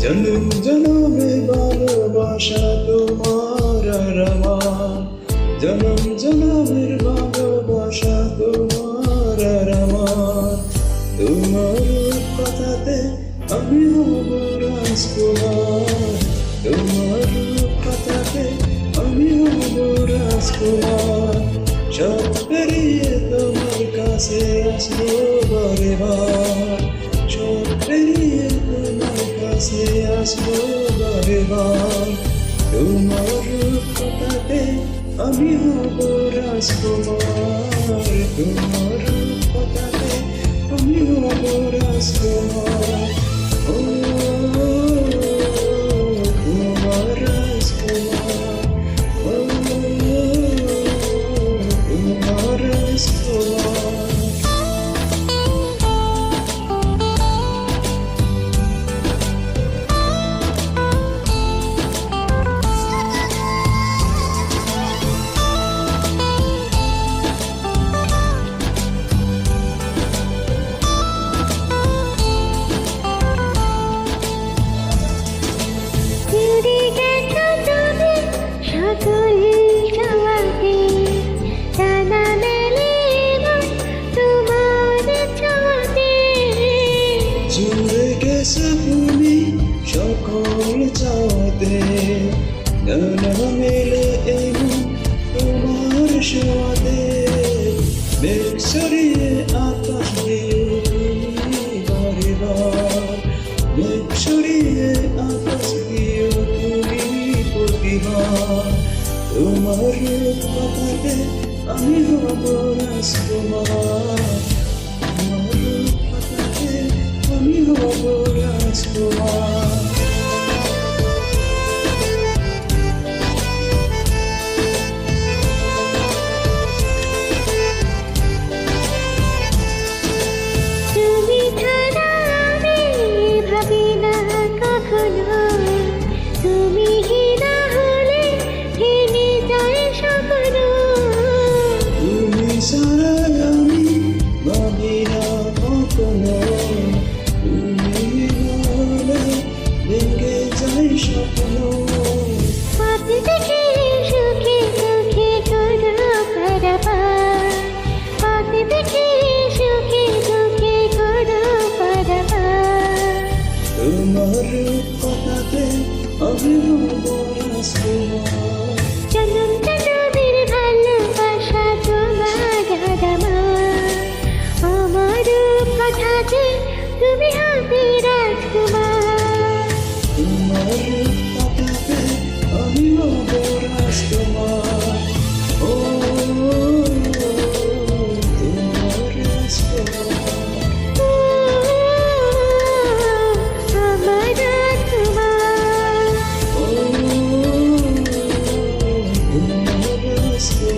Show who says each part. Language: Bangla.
Speaker 1: জনম জনমে ভালোবাসা তোমার আমার। জনম জনমের ভালোবাসা তোমার আমার। তোমার কথাতে আমি হব রাজকুমার। তোমার কথাতে আমি হব রাজকুমার। সব পেরিয়ে তোমার কাছে আসব বারে বার। কাছে আসব বারে বার তোমার কথাতে আমি হব রাজকুমার। তোমার কথাতে আমি হব রাজকুমার
Speaker 2: সকল চাওয়াতে
Speaker 1: নানা মেলে এমন তোমার সোয়াদে মেঘ সরিয়ে আকাশ বারে বার মেঘ সরিয়ে আকাশ দিয়ে তুমি প্রতিবার তোমার কথাতে আমি হব রাজকুমার। তোমার কথাতে আমি হব রাজকুমার। কথাতে আমি
Speaker 2: রাজকুমার
Speaker 1: ও তোমার রাজকুমার